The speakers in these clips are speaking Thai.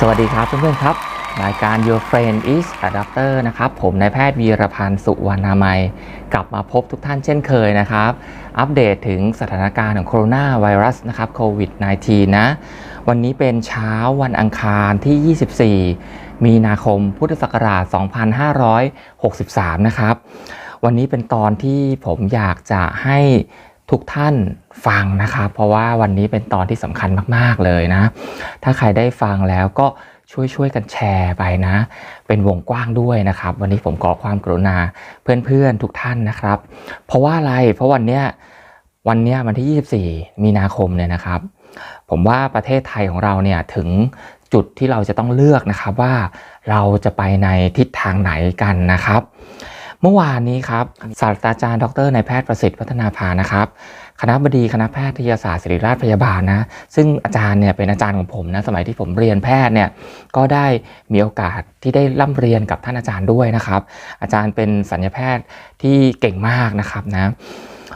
สวัสดีครับเพื่อนๆครับ รายการ Your Friend is a Doctor นะครับ ผมนายแพทย์วีรพันธ์สุวรรณามัย กลับมาพบทุกท่านเช่นเคยนะครับ อัปเดตถึงสถานการณ์ของโคโรนาไวรัสนะครับโควิด -19 นะ วันนี้เป็นเช้าวันอังคารที่ 24 มีนาคมพุทธศักราช 2563 นะครับ วันนี้เป็นตอนที่ผมอยากจะให้ ทุกท่านฟังนะครับเพราะว่าวันนี้เป็นตอนที่สำคัญมาก ๆ เลยนะ ถ้าใครได้ฟังแล้วก็ช่วยช่วยๆกันแชร์ไปนะ เป็นวงกว้างด้วยนะครับ วันนี้ผมขอความกรุณาเพื่อนๆทุกท่านนะครับ เพราะว่าอะไรเพราะวันเนี้ยวันเนี้ยวันที่ 24 มีนาคมเนี่ยนะครับ ผมว่าประเทศไทยของเราเนี่ยถึงจุดที่เราจะต้องเลือกนะครับว่าเราจะไปในทิศทางไหนกันนะครับ มื่อวานนี้ครับศาสตราจารย์ดรนายแพทย์ประสิทธิ์พัฒนาภานะครับ คณะบดีคณะแพทยศาสตร์ศิริราชพยาบาลนะ ซึ่งอาจารย์เนี่ยเป็นอาจารย์ของผมนะ สมัยที่ผมเรียนแพทย์เนี่ยก็ได้มีโอกาสที่ได้ร่ำเรียนกับท่านอาจารย์ด้วยนะครับ อาจารย์เป็นสัญญาแพทย์ที่เก่งมากนะครับนะ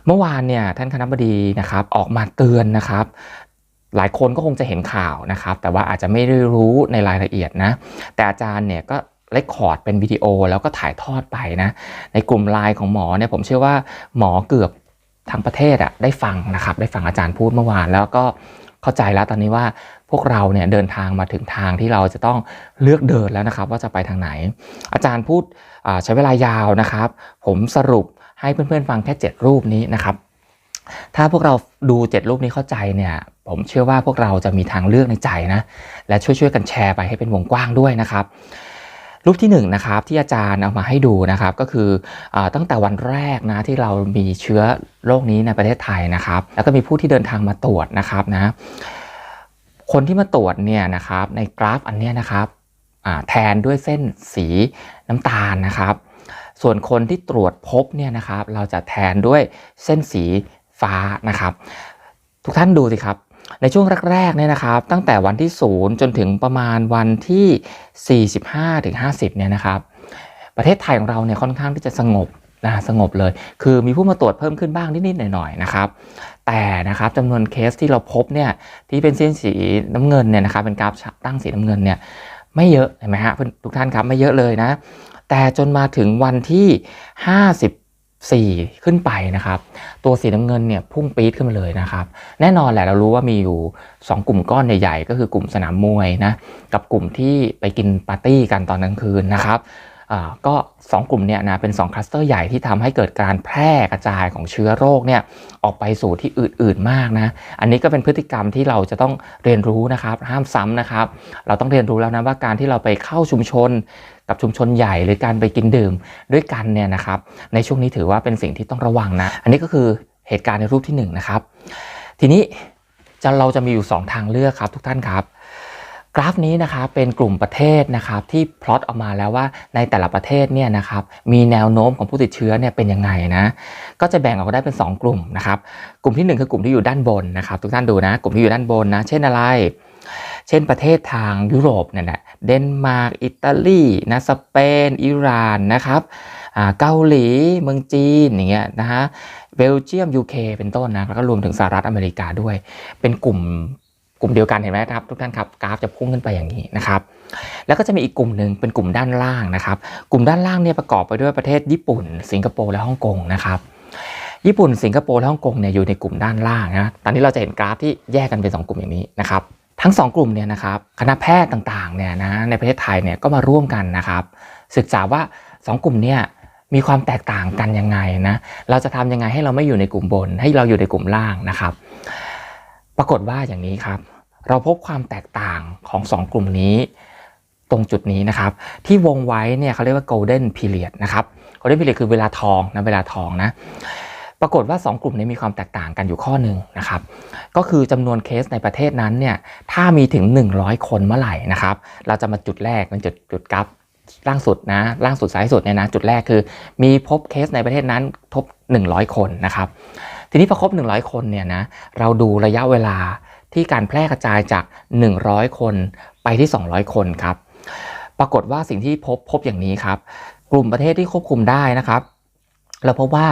เมื่อวานเนี่ยท่านคณะบดีนะครับออกมาเตือนนะครับหลายคนก็คงจะเห็นข่าวนะครับ แต่ว่าอาจจะไม่ได้รู้ในรายละเอียดนะ แต่อาจารย์เนี่ยก็ เลคคอร์ดเป็นวิดีโอแล้วก็ถ่ายทอดไปนะในกลุ่มไลน์ของหมอเนี่ยผมเชื่อว่าหมอเกือบทั้งประเทศอะได้ฟังนะครับได้ฟังอาจารย์พูดเมื่อวาน แล้วก็เข้าใจแล้วตอนนี้ว่าพวกเราเนี่ยเดินทางมาถึงทางที่เราจะต้องเลือกเดินแล้วนะครับ ว่าจะไปทางไหน อาจารย์พูดใช้เวลายาวนะครับ ผมสรุปให้เพื่อนๆฟังแค่ 7 รูปนี้นะครับ ถ้าพวกเราดู 7 รูปนี้เข้าใจเนี่ยผมเชื่อว่าพวกเราจะมีทางเลือกในใจนะและช่วยๆกันแชร์ไปให้เป็นวงกว้างด้วยนะครับ รูปที่1นงนะครับที่อาจารย์เอามาให้ดูนะครับก็คืออตั้งแต่วันแรกนะที่เรามีเชื้อโรคนี้ในประเทศไทยนะครับ แล้วก็มีผู้ที่เดินทางมาตรวจนะครับนะคนที่มาตรวจเนี่ยนะครับในกราฟอันนี้นะครับแทนด้วยเส้นสีน้ำตาลนะครับ ส่วนคนที่ตรวจพบเนี่ยนะครับ เราจะแทนด้วยเส้นสีฟ้านะครับ ทุกท่านดูสิครับ ในช่วงแรกๆเนี่ยนะครับ ตั้งแต่วันที่ 0 จนถึงประมาณวันที่ 45ถึง50เนี่ยนะครับ ประเทศไทยของเราเนี่ยค่อนข้างที่จะสงบนะสงบเลย คือมีผู้มาตรวจเพิ่มขึ้นบ้างนิด ๆ หน่อย ๆ นะครับ แต่นะครับจำนวนเคสที่เราพบเนี่ยที่เป็นเส้นสีน้ำเงินเนี่ยนะครับเป็นกราฟตั้งสีน้ำเงินเนี่ยไม่เยอะเห็นไหมฮะทุกท่านครับไม่เยอะเลยนะ แต่จนมาถึงวันที่ 4 ขึ้นไปนะครับ ตัวสีน้ำเงินเนี่ยพุ่งปี๊ดขึ้นมาเลยนะครับ แน่นอนแหละเรารู้ว่ามีอยู่ 2 กลุ่มก้อนใหญ่ๆ ก็คือกลุ่มสนามมวยนะกับกลุ่มที่ไปกินปาร์ตี้กันตอนกลางคืนนะครับก็ 2 กลุ่มเนี่ยนะเป็น 2 คลัสเตอร์ใหญ่ที่ทำให้เกิดการแพร่กระจายของเชื้อโรคเนี่ยออกไปสู่ที่อื่นๆมากนะ อันนี้ก็เป็นพฤติกรรมที่เราจะต้องเรียนรู้นะครับ ห้ามซ้ำนะครับ เราต้องเรียนรู้แล้วนะว่าการที่เราไปเข้าชุมชน กับชุมชนใหญ่หรือการไปกินดื่มด้วยกันเนี่ยนะครับ ในช่วงนี้ถือว่าเป็นสิ่งที่ต้องระวังนะ อันนี้ก็คือเหตุการณ์ในรูปที่1นงนะครับ ทีนี้จะเราจะมีอยู่ 2 ทางเลือกครับ ทุกท่านครับ กราฟนี้นะครับเป็นกลุ่มประเทศนะครับที่พลอตออกมาแล้วว่าในแต่ละประเทศเนี่ยนะครับมีแนวโน้มของผู้ติดเชื้อเนี่ยเป็นยังไงนะก็จะแบ่งออกได้เป็น 2 กลุ่มนะครับ กลุ่มที่ 1 คือกลุ่มที่อยู่ด้านบนนะครับ ทุกท่านดูนะ กลุ่มที่อยู่ด้านบนนะ เช่นอะไรเช่นประเทศทางยุโรปเนี่ยนะเดนมาร์กอิตาลีนะสเปน อิหร่านนะครับเกาหลีเมืองจีนอย่างเงี้ยนะฮะเบลเยียม UK เป็นต้นนะแล้วก็รวมถึงสหรัฐอเมริกาด้วย เป็นกลุ่มกลุ่มเดียวกันเห็นไหมครับทุกท่านครับกราฟจะพุ่งขึ้นไปอย่างนี้นะครับแล้วก็จะมีอีกกลุ่มหนึ่งเป็นกลุ่มด้านล่างนะครับ กลุ่มด้านล่างเนี่ยประกอบไปด้วยประเทศญี่ปุ่น สิงคโปร์และฮ่องกงนะครับญี่ปุ่นสิงคโปร์และฮ่องกงเนี่ยอยู่ในกลุ่มด้านล่างนะตอนนี้เราจะเห็นกราฟที่แยกกันเป็น2กลุ่มอย่างนี้นะครับ ทั้ง 2 กลุ่มเนี่ยนะครับคณะแพทย์ต่างๆเนี่ยนะในประเทศไทยเนี่ยก็มาร่วมกันนะครับ ศึกษาว่า 2 กลุ่มเนี่ยมีความแตกต่างกันยังไงนะเราจะทำยังไงให้เราไม่อยู่ในกลุ่มบน ให้เราอยู่ในกลุ่มล่างนะครับ ปรากฏว่าอย่างนี้ครับ เราพบความแตกต่างของ 2 กลุ่มนี้ ตรงจุดนี้นะครับ ที่วงไว้เนี่ยเขาเรียกว่า golden period นะครับ golden period คือเวลาทองนะเวลาทองนะ ปรากฏว่า 2 กลุ่มนี้มีความแตกต่างกันอยู่ข้อหนึ่งนะครับ ก็คือจำนวนเคสในประเทศนั้นเนี่ยถ้ามีถึง 100 คนเมื่อไหร่นะครับ เราจะมาจุดแรกเป็นจุดจุดกราฟล่างสุดนะล่างสุดซ้ายสุดเนี่ยนะจุดแรกคือ มีพบเคสในประเทศนั้นทบ 100 คนนะครับ ทีนี้พอครบ 100 คนเนี่ยนะเราดูระยะเวลาที่การแพร่กระจายจาก 100 คนไปที่ 200 คนครับ ปรากฏว่าสิ่งที่พบพบอย่างนี้ครับ กลุ่มประเทศที่ควบคุมได้นะครับ เราพบว่า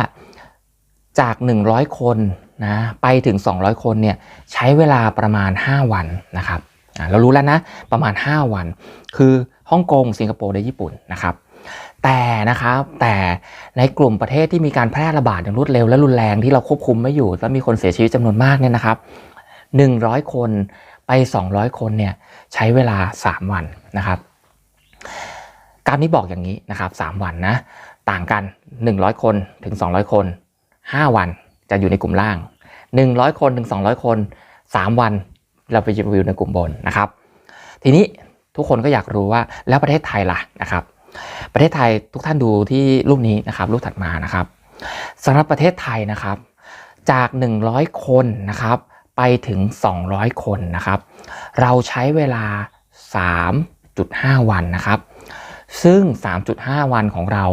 จาก 100 คนนะไปถึง 200 คนเนี่ยใช้เวลาประมาณ 5 วันนะครับเรารู้แล้วนะประมาณ 5 วัน คือฮ่องกงสิงคโปร์และญี่ปุ่นนะครับแต่นะครับแต่ในกลุ่มประเทศที่มีการแพร่ระบาดอย่างรวดเร็วและรุนแรงที่เราควบคุมไม่อยู่และมีคนเสียชีวิตจำนวนมากเนี่ยนะครับ 100 คนไป 200 คนเนี่ยใช้เวลา 3 วันนะครับกาฟนี้บอกอย่างนี้นะครับ 3 วันนะต่างกัน 100 คนถึง 200 คน 5 วันจะอยู่ในกลุ่มล่าง 100 คนถึง200 คน 3 วันเราไปอยู่ในกลุ่มบนนะครับ ทีนี้ทุกคนก็อยากรู้ว่าแล้วประเทศไทยล่ะนะครับ ประเทศไทยทุกท่านดูที่รูปนี้นะครับ รูปถัดมานะครับสำหรับประเทศไทยนะครับ จาก 100 คนนะครับไปถึง 200 คนนะครับ เราใช้เวลา 3.5 วันนะครับ ซึ่ง 3.5 วันของเรา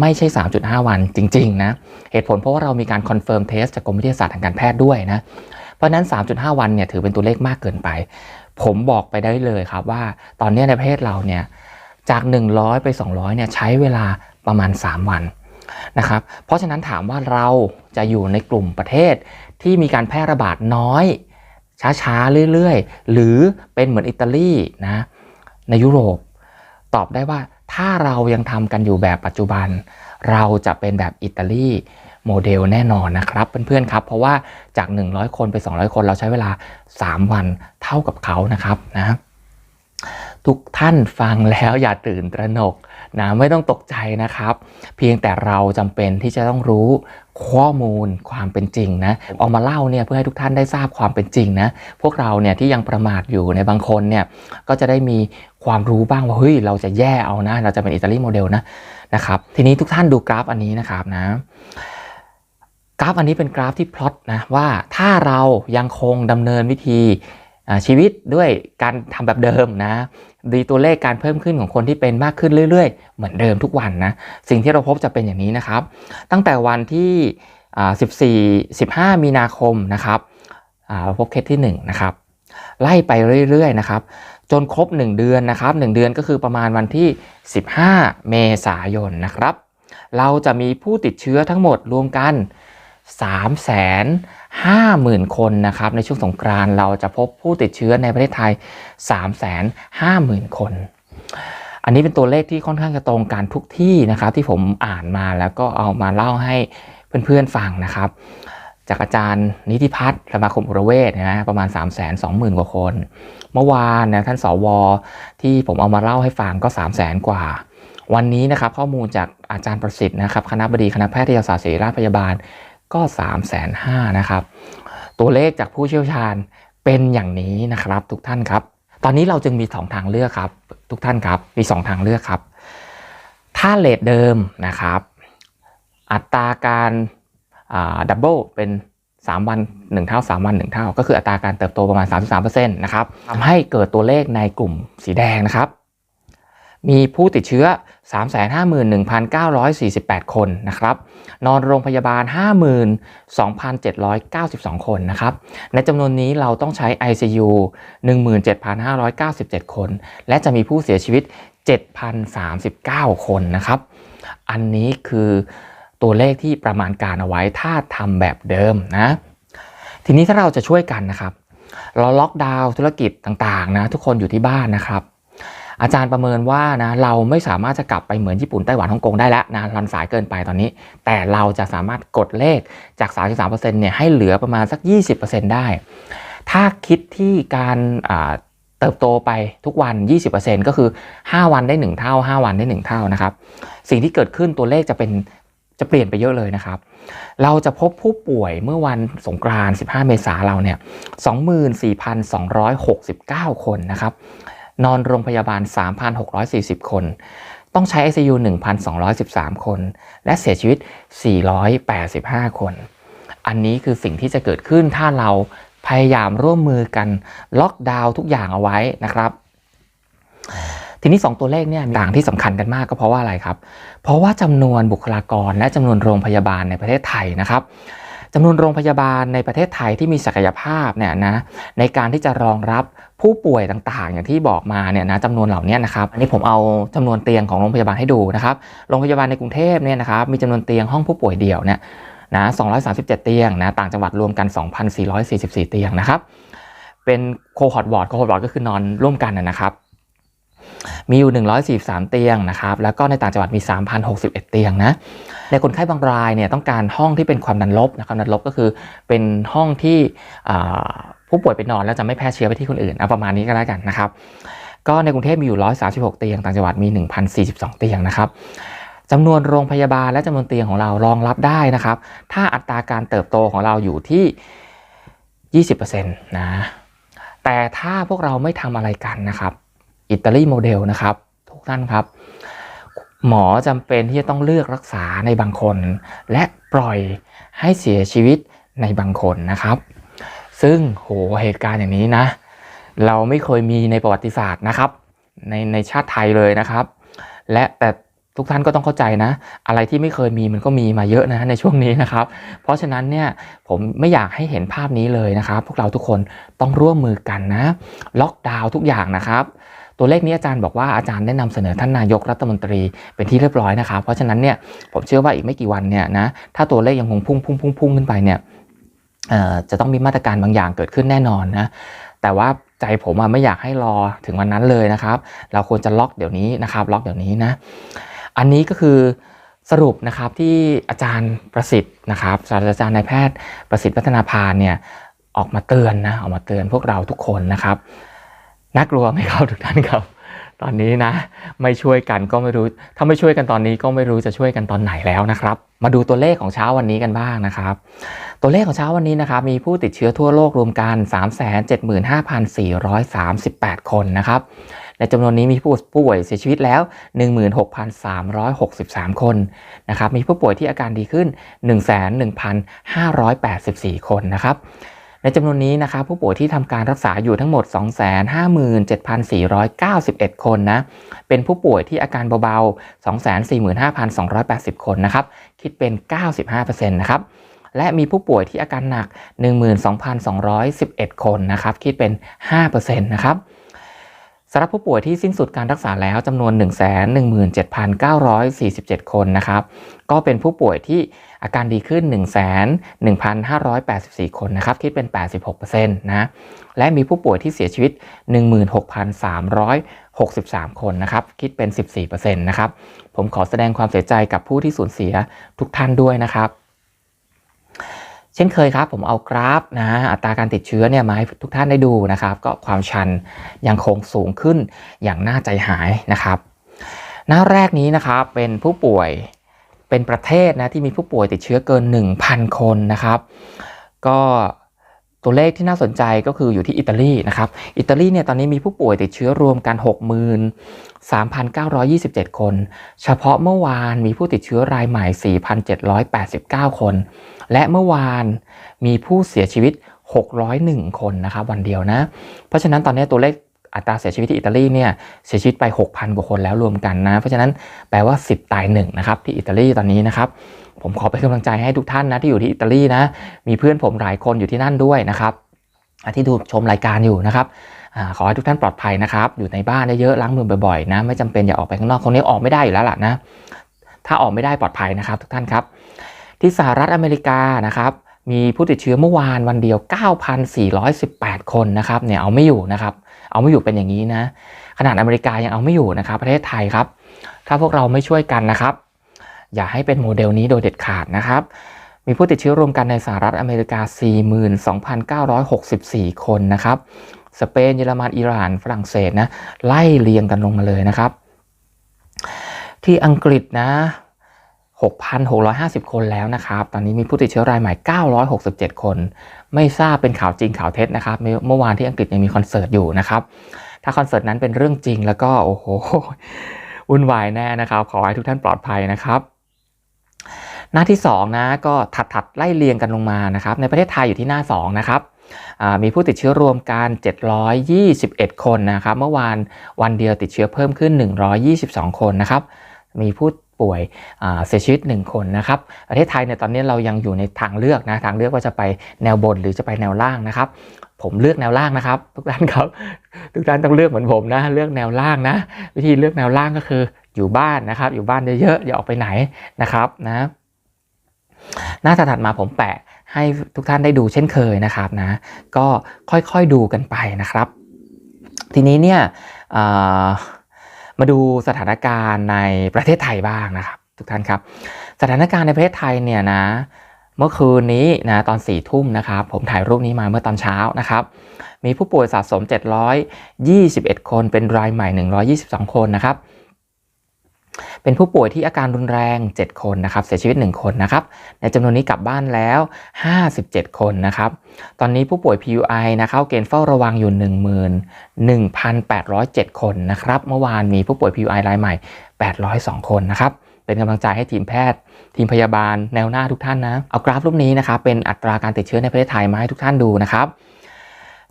ไม่ใช่ 3.5 วันจริงๆนะ เหตุผลเพราะว่าเรามีการคอนเฟิร์มเทสจากกรมวิทยาศาสตร์ทางการแพทย์ด้วยนะ เพราะนั้น 3.5 วันเนี่ยถือเป็นตัวเลขมากเกินไป ผมบอกไปได้เลยครับว่าตอนนี้ในประเทศเราเนี่ยจาก 100 ไป 200เนี่ยใช้เวลาประมาณ 3 วันนะครับ เพราะฉะนั้นถามว่าเราจะอยู่ในกลุ่มประเทศที่มีการแพร่ระบาดน้อย ช้าๆ เรื่อยๆ หรือเป็นเหมือนอิตาลีนะในยุโรป ตอบได้ว่า ถ้าเรายังทำกันอยู่แบบปัจจุบัน เราจะเป็นแบบอิตาลีโมเดลแน่นอนนะครับเพื่อนๆครับ เพราะว่าจาก 100 คนไป 200 คนเราใช้เวลา 3 วันเท่ากับเขานะครับนะ ทุกท่านฟังแล้วอย่าตื่นตระหนกนะไม่ต้องตกใจนะครับ เพียงแต่เราจำเป็นที่จะต้องรู้ข้อมูลความเป็นจริงนะเอามาเล่าเนี่ยเพื่อให้ทุกท่านได้ทราบความเป็นจริงนะพวกเราเนี่ยที่ยังประมาทอยู่ในบางคนเนี่ยก็จะได้มีความรู้บ้างว่าเฮ้ยเราจะแย่เอานะ เราจะเป็นอิตาลีโมเดลนะนะครับทีนี้ทุกท่านดูกราฟอันนี้นะครับนะกราฟอันนี้เป็นกราฟที่พลอตนะว่าถ้าเรายังคงดำเนินวิธีชีวิตด้วยการทำแบบเดิมนะ ดีตัวเลขการเพิ่มขึ้นของคนที่เป็นมากขึ้นเรื่อยๆ เหมือนเดิมทุกวันนะสิ่งที่เราพบจะเป็นอย่างนี้นะครับ ตั้งแต่วันที่14 15 มีนาคมนะครับเราพบเคสที่ 1 นะครับ ไล่ไปเรื่อยๆนะครับ จนครบ 1 เดือนนะครับ 1 เดือนก็คือประมาณวันที่ 15 เมษายนนะครับ เราจะมีผู้ติดเชื้อทั้งหมดรวมกัน3 5 0 0 0 0 คนนะครับในช่วงสงกรานเราจะพบผู้ติดเชื้อในประเทศไทย 3 5 0 0 0 0 คน อันนี้เป็นตัวเลขที่ค่อนข้างจะตรงกันทุกที่นะครับ ที่ผมอ่านมาแล้วก็เอามาเล่าให้เพื่อนๆฟังนะครับ จากอาจารย์นิติพัฒน์สมาคมอุรเวชนะประมาณ 3 2 0 0 0 0 กว่าคน เมื่อวานนะท่านสวที่ผมเอามาเล่าให้ฟังก็ 3 0 0 0 0 0 กว่าวันนี้นะครับข้อมูลจากอาจารย์ประสิทธิ์นะครับคณะบดีคณะแพทยศาสตร์ศิริราชพยาบาล ก็3 5 0 0 0นะครับ ตัวเลขจากผู้เชี่ยวชาญเป็นอย่างนี้นะครับทุกท่านครับ ตอนนี้เราจึงมี 2 ทางเลือกครับ ทุกท่านครับมี 2 ทางเลือกครับ ถ้าเลทเดิมนะครับ อัตราการดับเบิลเป็น3 วัน 1 เท่า 3 วัน 1 เท่า ก็คืออัตราการเติบโตประมาณ 33%นะครับทำให้เกิดตัวเลขในกลุ่มสีแดงนะครับ มีผู้ติดเชื้อ 351,948 คนนะครับ นอนโรงพยาบาล 52,792 คนนะครับ ในจำนวนนี้เราต้องใช้ ICU 17,597 คน และจะมีผู้เสียชีวิต 7,039 คนนะครับ อันนี้คือตัวเลขที่ประมาณการเอาไว้ถ้าทำแบบเดิมนะ ทีนี้ถ้าเราจะช่วยกันนะครับ เราล็อกดาวน์ธุรกิจต่างๆนะทุกคนอยู่ที่บ้านนะครับ อาจารย์ประเมินว่านะเราไม่สามารถจะกลับไปเหมือนญี่ปุ่นไต้หวันฮ่องกงได้แล้วนะรันสายเกินไปตอนนี้ แต่เราจะสามารถกดเลขจาก 33%เนี่ยให้เหลือประมาณสัก 20%ได้ ถ้าคิดที่การเติบโตไปทุกวัน 20%ก็คือ 5 วันได้ 1 เท่า 5 วันได้ 1 เท่านะครับ สิ่งที่เกิดขึ้นตัวเลขจะเป็นจะเปลี่ยนไปเยอะเลยนะครับ เราจะพบผู้ป่วยเมื่อวันสงกรานต์15 เมษาเราเนี่ย 24,269 คนนะครับ นอนโรงพยาบาล 3,640 คน ต้องใช้ ICU 1,213 คน และเสียชีวิต 485 คน อันนี้คือสิ่งที่จะเกิดขึ้นถ้าเราพยายามร่วมมือกันล็อกดาวน์ทุกอย่างเอาไว้นะครับ ทีนี้ 2 ตัวเลขเนี่ยต่างที่สำคัญกันมากก็เพราะว่าอะไรครับ เพราะว่าจำนวนบุคลากรและจำนวนโรงพยาบาลในประเทศไทยนะครับ จำนวนโรงพยาบาลในประเทศไทยที่มีศักยภาพเนี่ยนะในการที่จะรองรับผู้ป่วยต่างๆ อย่างที่บอกมาเนี่ยนะจำนวนเหล่านี้นะครับอันนี้ผมเอาจำนวนเตียงของโรงพยาบาลให้ดูนะครับโรงพยาบาลในกรุงเทพเนี่ยนะครับมีจำนวนเตียงห้องผู้ป่วยเดี่ยวเนี่ยนะ237 เตียงนะต่างจังหวัดรวมกัน 2,444 เตียงนะครับเป็นโคฮอตวอร์ดโคฮอตวอร์ดก็คือนอนร่วมกันนะนะครับมีอยู่ 143 เตียงนะครับแล้วก็ในต่างจังหวัดมี 3,061 เตียงนะ ในคนไข้บางรายเนี่ยต้องการห้องที่เป็นความดันลบนะครับดันลบก็คือเป็นห้องที่ผู้ป่วยไปนอนแล้วจะไม่แพร่เชื้อไปที่คนอื่นเอาประมาณนี้ก็แล้วกันนะครับ ก็ในกรุงเทพมีอยู่ 136 เตียง ต่างจังหวัดมี 1,042 เตียงนะครับจำนวนโรงพยาบาลและจำนวนเตียงของเรารองรับได้นะครับ ถ้าอัตราการเติบโตของเราอยู่ที่ 20%นะ แต่ถ้าพวกเราไม่ทำอะไรกันนะครับ อิตาลีโมเดลนะครับ ทุกท่านครับ หมอจำเป็นที่จะต้องเลือกรักษาในบางคน และปล่อยให้เสียชีวิตในบางคนนะครับ ซึ่งโหเหตุการณ์อย่างนี้นะ เราไม่เคยมีในประวัติศาสตร์นะครับ ในในชาติไทยเลยนะครับ และแต่ทุกท่านก็ต้องเข้าใจนะ อะไรที่ไม่เคยมีมันก็มีมาเยอะนะในช่วงนี้นะครับ เพราะฉะนั้นเนี่ยผมไม่อยากให้เห็นภาพนี้เลยนะครับ พวกเราทุกคนต้องร่วมมือกันนะ ล็อกดาวน์ทุกอย่างนะครับ ตัวเลขนี้อาจารย์บอกว่าอาจารย์ได้นำเสนอท่านนายกรัฐมนตรีเป็นที่เรียบร้อยนะครับ เพราะฉะนั้นเนี่ยผมเชื่อว่าอีกไม่กี่วันเนี่ยนะถ้าตัวเลขยังคงพุ่งพุ่งพุ่งพุ่งขึ้นไปเนี่ยจะต้องมีมาตรการบางอย่างเกิดขึ้นแน่นอนนะแต่ว่าใจผมไม่อยากให้รอถึงวันนั้นเลยนะครับ เราควรจะล็อกเดี๋ยวนี้นะครับ ล็อกเดี๋ยวนี้นะอันนี้ก็คือสรุปนะครับที่อาจารย์ประสิทธิ์นะครับศาสตราจารย์นายแพทย์ประสิทธิ์พัฒนาพานเนี่ยออกมาเตือนนะออกมาเตือนพวกเราทุกคนนะครับ น่ากลัวไหมครับทุกท่านครับ ตอนนี้นะ ไม่ช่วยกันก็ไม่รู้ ถ้าไม่ช่วยกันตอนนี้ก็ไม่รู้จะช่วยกันตอนไหนแล้วนะครับ มาดูตัวเลขของเช้าวันนี้กันบ้างนะครับ ตัวเลขของเช้าวันนี้นะครับ มีผู้ติดเชื้อทั่วโลกรวมกัน 375,438 คนนะครับในจำนวนนี้มีผู้ผู้ป่วยเสียชีวิตแล้ว 16,363 คนนะครับ มีผู้ป่วยที่อาการดีขึ้น 1,1,584 คนนะครับ ในจำนวนนี้นะครับผู้ป่วยที่ทำการรักษาอยู่ทั้งหมด 257,491 คนนะ เป็นผู้ป่วยที่อาการเบาๆ 245,280 คนนะครับ คิดเป็น 95%นะครับ และมีผู้ป่วยที่อาการหนัก 12,211 คนนะครับ คิดเป็น 5%นะครับสำหรับผู้ป่วยที่สิ้นสุดการรักษาแล้วจำนวน 117,947 คนนะครับ ก็เป็นผู้ป่วยที่ อาการดีขึ้น 1,1,584 คนนะครับ คิดเป็น 86%นะ และมีผู้ป่วยที่เสียชีวิต 16,363 คนนะครับ คิดเป็น 14%นะครับ ผมขอแสดงความเสียใจกับผู้ที่สูญเสียทุกท่านด้วยนะครับช่นเคยครับผมเอากราฟนะอัตราการติดเชื้อเนี่ยมาให้ทุกท่านได้ดูนะครับ ก็ความชันยังคงสูงขึ้นอย่างน่าใจหายนะครับ หน้าแรกนี้นะครับเป็นผู้ป่วย เป็นประเทศนะที่มีผู้ป่วยติดเชื้อเกิน 1,000 คนนะครับ ก็ตัวเลขที่น่าสนใจก็คืออยู่ที่อิตาลีนะครับ อิตาลีเนี่ยตอนนี้มีผู้ป่วยติดเชื้อรวมกัน 63,927 คน เฉพาะเมื่อวานมีผู้ติดเชื้อรายใหม่ 4,789 คน และเมื่อวานมีผู้เสียชีวิต 601 คนนะครับวันเดียวนะ เพราะฉะนั้นตอนนี้ตัวเลข อัตราเสียชีวิตที่อิตาลีเนี่ยเสียชีวิตไป 6,000 กว่าคนแล้วรวมกันนะ เพราะฉะนั้นแปลว่า 10 ตาย1นะครับที่อิตาลีตอนนี้นะครับผมขอเป็นกำลังใจให้ทุกท่านนะที่อยู่ที่อิตาลีนะมีเพื่อนผมหลายคนอยู่ที่นั่นด้วยนะครับที่ดูชมรายการอยู่นะครับขอให้ทุกท่านปลอดภัยนะครับ อยู่ในบ้านเยอะๆล้างมือบ่อยๆนะไม่จำเป็นอย่าออกไปข้างนอกคนนี้ออกไม่ได้อยู่แล้วล่ะนะถ้าออกไม่ได้ปลอดภัยนะครับ ทุกท่านครับ ที่สหรัฐอเมริกานะครับ มีผู้ติดเชื้อเมื่อวานวันเดียว 9,418 คนนะครับเนี่ยเอาไม่อยู่นะครับ เอาไม่อยู่เป็นอย่างนี้นะ ขนาดอเมริกายังเอาไม่อยู่นะครับ ประเทศไทยครับ ถ้าพวกเราไม่ช่วยกันนะครับ อย่าให้เป็นโมเดลนี้โดยเด็ดขาดนะครับ มีผู้ติดเชื้อรวมกันในสหรัฐอเมริกา 42,964 คนนะครับ สเปนเยอรมันอิหร่านฝรั่งเศสนะไล่เรียงกันลงมาเลยนะครับ ที่อังกฤษนะ 6,650 คนแล้วนะครับ ตอนนี้มีผู้ติดเชื้อรายใหม่ 967 คน ไม่ทราบเป็นข่าวจริงข่าวเท็จนะครับ เมื่อวานที่อังกฤษยังมีคอนเสิร์ตอยู่นะครับ ถ้าคอนเสิร์ตนั้นเป็นเรื่องจริงแล้วก็โอ้โหวุ่นวายแน่นะครับ ขอให้ทุกท่านปลอดภัยนะครับ หน้าที่ 2 นะก็ถัดถัดไล่เรียงกันลงมานะครับ ในประเทศไทยอยู่ที่หน้า 2 นะครับมีผู้ติดเชื้อรวมกัน 721 คนนะครับ เมื่อวานวันเดียวติดเชื้อเพิ่มขึ้น 122 คนนะครับ มีผู้ ป่วยเสียชีวิต 1 คนนะครับประเทศไทยเนี่ยตอนนี้เรายังอยู่ในทางเลือกนะทางเลือกว่าจะไปแนวบนหรือจะไปแนวล่างนะครับผมเลือกแนวล่างนะครับทุกท่านครับทุกท่านต้องเลือกเหมือนผมนะเลือกแนวล่างนะ วิธีเลือกแนวล่างก็คืออยู่บ้านนะครับ อยู่บ้านเยอะๆอย่าออกไปไหนนะครับนะ หน้าถัดมาผมแปะให้ทุกท่านได้ดูเช่นเคยนะครับนะ ก็ค่อยๆดูกันไปนะครับ ทีนี้เนี่ยอ่อ มาดูสถานการณ์ในประเทศไทยบ้างนะครับทุกท่านครับ สถานการณ์ในประเทศไทยเนี่ยนะเมื่อคืนนี้นะตอน4ี่ทุ่มนะครับ ผมถ่ายรูปนี้มาเมื่อตอนเช้านะครับ มีผู้ป่วยสะสม 721 คนเป็นรายใหม่ 122 คนนะครับ เป็นผู้ป่วยที่อาการรุนแรง 7 คนนะครับ เสียชีวิต 1 คนนะครับ ในจำนวนนี้กลับบ้านแล้ว 57 คนนะครับ ตอนนี้ผู้ป่วย PUI นะเข้าเกณฑ์เฝ้าระวังอยู่ 11,807 คนนะครับ เมื่อวานมีผู้ป่วย PUI รายใหม่ 802 คนนะครับ เป็นกำลังใจให้ทีมแพทย์ ทีมพยาบาลแนวหน้าทุกท่านนะ เอากราฟรูปนี้นะครับ เป็นอัตราการติดเชื้อในประเทศไทยมาให้ทุกท่านดูนะครับ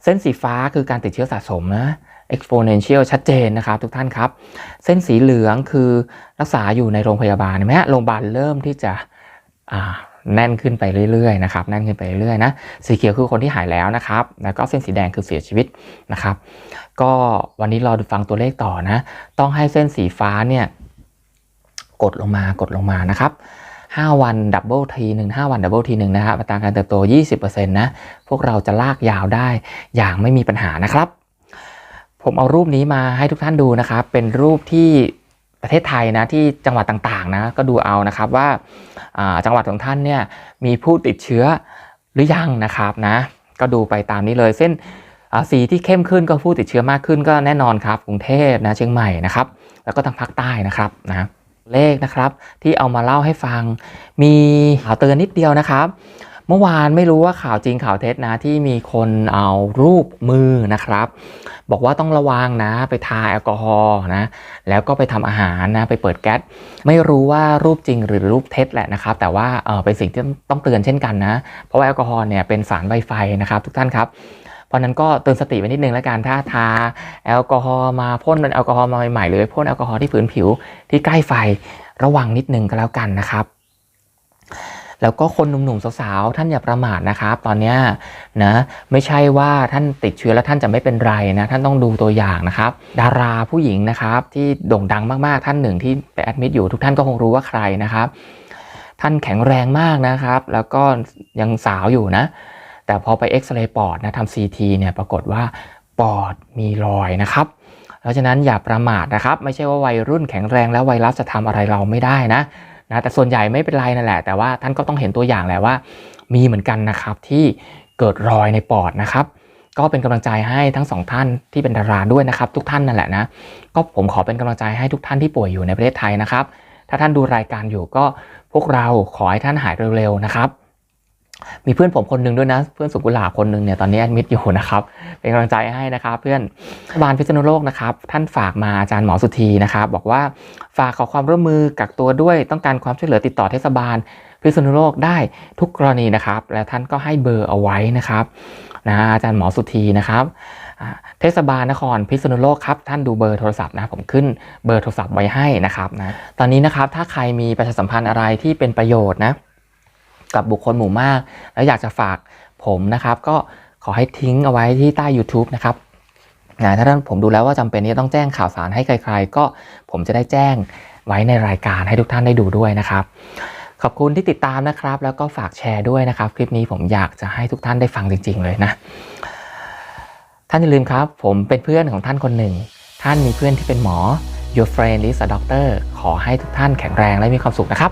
เส้นสีฟ้าคือการติดเชื้อสะสมนะ exponential ชัดเจนนะครับ ทุกท่านครับ เส้นสีเหลืองคือรักษาอยู่ในโรงพยาบาลเห็นไหมฮะโรงพยาบาลเริ่มที่จะแน่นขึ้นไปเรื่อยๆนะครับแน่นขึ้นไปเรื่อยๆนะสีเขียวคือคนที่หายแล้วนะครับ แล้วก็เส้นสีแดงคือเสียชีวิตนะครับ ก็วันนี้รอฟังตัวเลขต่อนะ ต้องให้เส้นสีฟ้าเนี่ยกดลงมากดลงมานะครับ5 วันดับเบิลทีหนึ่ง5วันดับเบิลทีหนึ่งนะครับอัตราการเติบโต 20%นะ พวกเราจะลากยาวได้อย่างไม่มีปัญหานะครับ ผมเอารูปนี้มาให้ทุกท่านดูนะครับ เป็นรูปที่ประเทศไทยนะที่จังหวัดต่างๆนะก็ดูเอานะครับว่าจังหวัดของท่านเนี่ยมีผู้ติดเชื้อหรือยังนะครับนะก็ดูไปตามนี้เลยเส้นสีที่เข้มขึ้นก็ผู้ติดเชื้อมากขึ้นก็แน่นอนครับกรุงเทพนะเชียงใหม่นะครับ แล้วก็ทางภาคใต้นะครับนะเลขนะครับที่เอามาเล่าให้ฟังมีข่าวเตือนนิดเดียวนะครับ เมื่อวานไม่รู้ว่าข่าวจริงข่าวเท็จนะที่มีคนเอารูปมือนะครับ บอกว่าต้องระวังนะไปทาแอลกอฮอล์นะแล้วก็ไปทำอาหารนะไปเปิดแก๊สไม่รู้ว่ารูปจริงหรือรูปเท็จแหละนะครับ แต่ว่าเออเป็นสิ่งที่ต้องเตือนเช่นกันนะ เพราะว่าแอลกอฮอล์เนี่ยเป็นสารไวไฟนะครับ ทุกท่านครับเพราะนั้นก็เตือนสติไว้นิดนึงแล้วกันถ้าทาแอลกอฮอล์มาพ่นเป็นแอลกอฮอล์มาใหม่ๆหรือพ่นแอลกอฮอล์ที่ผืนผิวที่ใกล้ไฟระวังนิดนึงก็แล้วกันนะครับ แล้วก็คนหนุ่มๆสาวๆท่านอย่าประมาทนะครับ ตอนนี้นะไม่ใช่ว่าท่านติดเชื้อแล้วท่านจะไม่เป็นไรนะท่านต้องดูตัวอย่างนะครับ ดาราผู้หญิงนะครับที่โด่งดังมากๆท่านหนึ่งที่ไปแอดมิดอยู่ทุกท่านก็คงรู้ว่าใครนะครับ ท่านแข็งแรงมากนะครับ แล้วก็ยังสาวอยู่นะ แต่พอไปเอ็กซเรย์ปอดนะทำซีทีเนี่ยปรากฏว่าปอดมีรอยนะครับเพราะฉะนั้นอย่าประมาทนะครับ ไม่ใช่ว่าวัยรุ่นแข็งแรงแล้วไวรัสจะทำอะไรเราไม่ได้นะ นะแต่ส่วนใหญ่ไม่เป็นไรนั่นแหละ แต่ว่าท่านก็ต้องเห็นตัวอย่างแหละว่า มีเหมือนกันนะครับที่เกิดรอยในปอดนะครับ ก็เป็นกำลังใจให้ทั้งสองท่านที่เป็นดาราด้วยนะครับ ทุกท่านนั่นแหละนะก็ผมขอเป็นกำลังใจให้ทุกท่านที่ป่วยอยู่ในประเทศไทยนะครับ ถ้าท่านดูรายการอยู่ก็พวกเราขอให้ท่านหายเร็วๆนะครับ มีเพื่อนผมคนหนึ่งด้วยนะ เพื่อนสุกุหลาคนหนึ่งเนี่ยตอนนี้แอดมิดอยู่นะครับ เป็นกำลังใจให้นะครับ เพื่อนบาลพิษณุโลกนะครับ ท่านฝากมาอาจารย์หมอสุธีนะครับ บอกว่าฝากขอความร่วมมือกักตัวด้วยต้องการความช่วยเหลือติดต่อเทศบาล พิษณุโลกได้ทุกกรณีนะครับ และท่านก็ให้เบอร์เอาไว้นะครับนะอาจารย์หมอสุธีนะครับเทศบาลนครพิษณุโลกครับท่านดูเบอร์โทรศัพท์นะผมขึ้นเบอร์โทรศัพท์ไว้ให้นะครับนะตอนนี้นะครับถ้าใครมีประชาสัมพันธ์อะไรที่เป็นประโยชน์นะ กับบุคคลหมู่มาก แล้วอยากจะฝากผมนะครับ ก็ขอให้ทิ้งเอาไว้ที่ใต้ YouTube นะครับนะถ้าท่านผมดูแล้วว่าจำเป็นที่จะต้องแจ้งข่าวสารให้ใคร ๆ ก็ผมจะได้แจ้งไว้ในรายการให้ทุกท่านได้ดูด้วยนะครับ ขอบคุณที่ติดตามนะครับ แล้วก็ฝากแชร์ด้วยนะครับ คลิปนี้ผมอยากจะให้ทุกท่านได้ฟังจริง ๆ เลยนะ ท่านอย่าลืมครับ ผมเป็นเพื่อนของท่านคนหนึ่ง ท่านมีเพื่อนที่เป็นหมอ Your friend is a doctor ขอให้ทุกท่านแข็งแรงและมีความสุขนะครับ